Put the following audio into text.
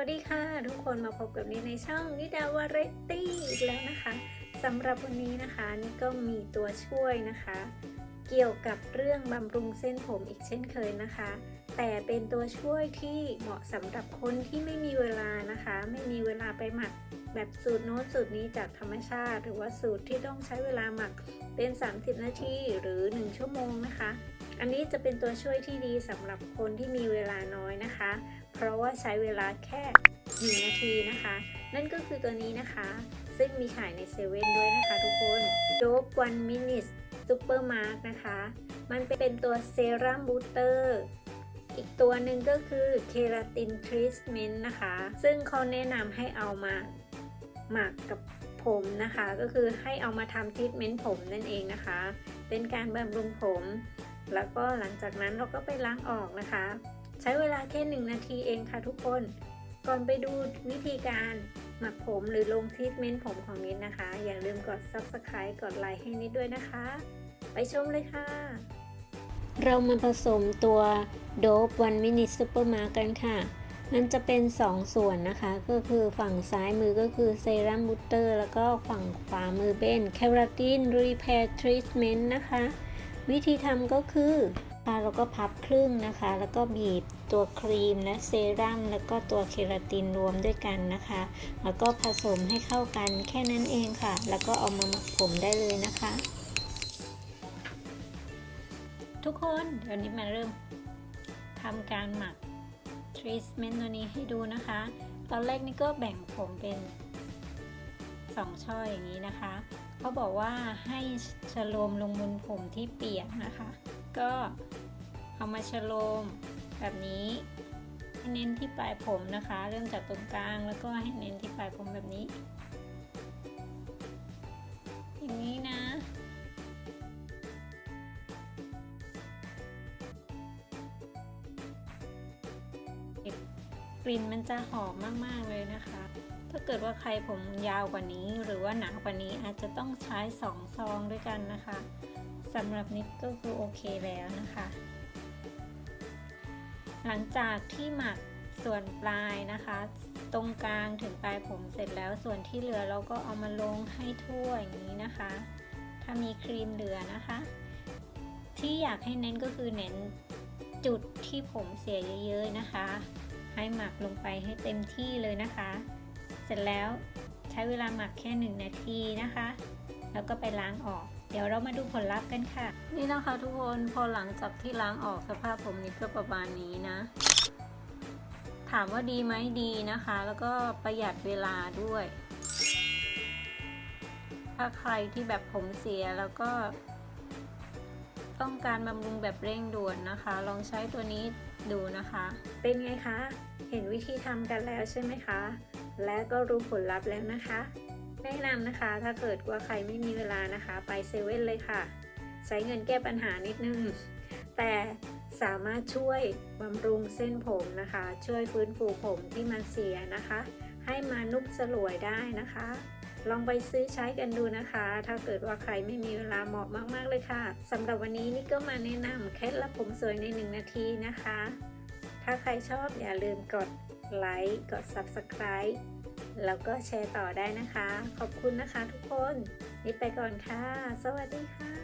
วัสดีค่ะ ทุกคนมาพบกับนี้ในช่องนิดาวาไรตี้อีกแล้วนะคะสำหรับวันนี้นะคะนี่ก็มีตัวช่วยนะคะ เกี่ยวกับเรื่องบำรุงเส้นผมอีกเช่นเคยนะคะ แต่เป็นตัวช่วยที่เหมาะสำหรับคนที่ไม่มีเวลานะคะ ไม่มีเวลาไปหมักแบบสูตรโน้ตสูตรนี้จากธรรมชาติ หรือว่าสูตรที่ต้องใช้เวลาหมักเป็น 30 นาทีหรือ 1 ชั่วโมงนะคะ อันนี้จะเป็นตัวช่วยที่ดีสำหรับคนที่มีเวลาน้อยนะคะ เพราะว่าใช้เวลาแค่ 1 นาทีนะคะ นั่นก็คือตัวนี้นะคะ ซึ่งมีขายในเซเว่นด้วยนะคะทุกคน Dope One Minute Super Mark นะคะ มันเป็นตัวเซรั่มบูสเตอร์อีกตัวหนึ่งก็คือเคราตินทรีทเมนต์นะคะ ซึ่งเขาแนะนำให้เอามาหมักกับผมนะคะ ก็คือให้เอามาทำทรีทเมนต์ผมนั่นเองนะคะ เป็นการบำรุงผม แล้วก็หลังจากนั้นเราก็ไปล้างออกนะคะ ใช้เวลาแค่หนึ่งนาทีเองค่ะทุกคน ก่อนไปดูวิธีการหมักผมหรือลงทรีทเมนต์ผมของนิดนะคะ อย่าลืมกด Subscribe กดไลค์ให้นิดด้วยนะคะ ไปชมเลยค่ะ เรามาผสมตัวโดบวันมินิซูเปอร์มาร์กันค่ะ มันจะเป็น 2 ส่วนนะคะ ก็คือฝั่งซ้ายมือก็คือเซรั่มบูสเตอร์แล้วก็ฝั่งขวามือเป็นแคราตินรีเพร์ทรีทเมนต์นะคะ วิธีทำก็คือ เราก็พับครึ่งนะคะ แล้วก็บีบตัวครีมและเซรั่มแล้วก็ตัวเคราตินรวมด้วยกันนะคะ แล้วก็ผสมให้เข้ากันแค่นั้นเองค่ะ แล้วก็เอามาหมักผมได้เลยนะคะ ทุกคนเดี๋ยวนี้มาเริ่มทำการหมักทรีทเมนต์ตัวนี้ให้ดูนะคะ ตอนแรกนี่ก็แบ่งผมเป็นสองช่ออย่างนี้นะคะเขาบอกว่าให้ชโลมลงบนผมที่เปียกนะคะ ก็เอามาชโลมแบบนี้ให้เน้นที่ปลายผมนะคะ เริ่มจากตรงกลางแล้วก็ให้เน้นที่ปลายผมแบบนี้ อย่างนี้นะกลิ่นมันจะหอมมาก ๆ เลยนะคะ ถ้าเกิดว่าใครผมยาวกว่านี้หรือว่าหนากว่านี้อาจจะต้องใช้สองซองด้วยกันนะคะ สำหรับนิดก็คือโอเคแล้วนะคะ หลังจากที่หมักส่วนปลายนะคะ ตรงกลางถึงปลายผมเสร็จแล้วส่วนที่เหลือเราก็เอามาลงให้ทั่วอย่างนี้นะคะ ถ้ามีครีมเหลือนะคะ ที่อยากให้เน้นก็คือเน้นจุดที่ผมเสียเยอะๆนะคะ ให้หมักลงไปให้เต็มที่เลยนะคะ เสร็จแล้วใช้เวลาหมักแค่ 1 นาทีนะคะ แล้วก็ไปล้างออก เดี๋ยวเรามาดูผลลัพธ์กันค่ะ นี่นะคะทุกคนพอหลังจากที่ล้างออกสภาพผมนี้ก็ประมาณนี้นะ ถามว่าดีไหมดีนะคะ แล้วก็ประหยัดเวลาด้วย ถ้าใครที่แบบผมเสียแล้วก็ ต้องการบำรุงแบบเร่งด่วนนะคะ ลองใช้ตัวนี้ดูนะคะ เป็นไงคะ เห็นวิธีทำกันแล้วใช่ไหมคะ และก็รู้ผลลัพธ์แล้วนะคะ แนะนำนะคะ ถ้าเกิดว่าใครไม่มีเวลานะคะ ไปเซเว่นเลยค่ะ ใช้เงินแก้ปัญหานิดนึง แต่สามารถช่วยบำรุงเส้นผมนะคะ ช่วยฟื้นฟูผมที่มันเสียนะคะ ให้มานุ่มสลวยได้นะคะ ลองไปซื้อใช้กันดูนะคะ ถ้าเกิดว่าใครไม่มีเวลาเหมาะมากๆเลยค่ะสำหรับวันนี้นี่ก็มาแนะนำเคล็ดลับผมสวยใน1นาทีนะคะ ถ้าใครชอบอย่าลืมกดไลค์กด Subscribe แล้วก็แชร์ต่อได้นะคะ ขอบคุณนะคะทุกคน นี่ไปก่อนค่ะ สวัสดีค่ะ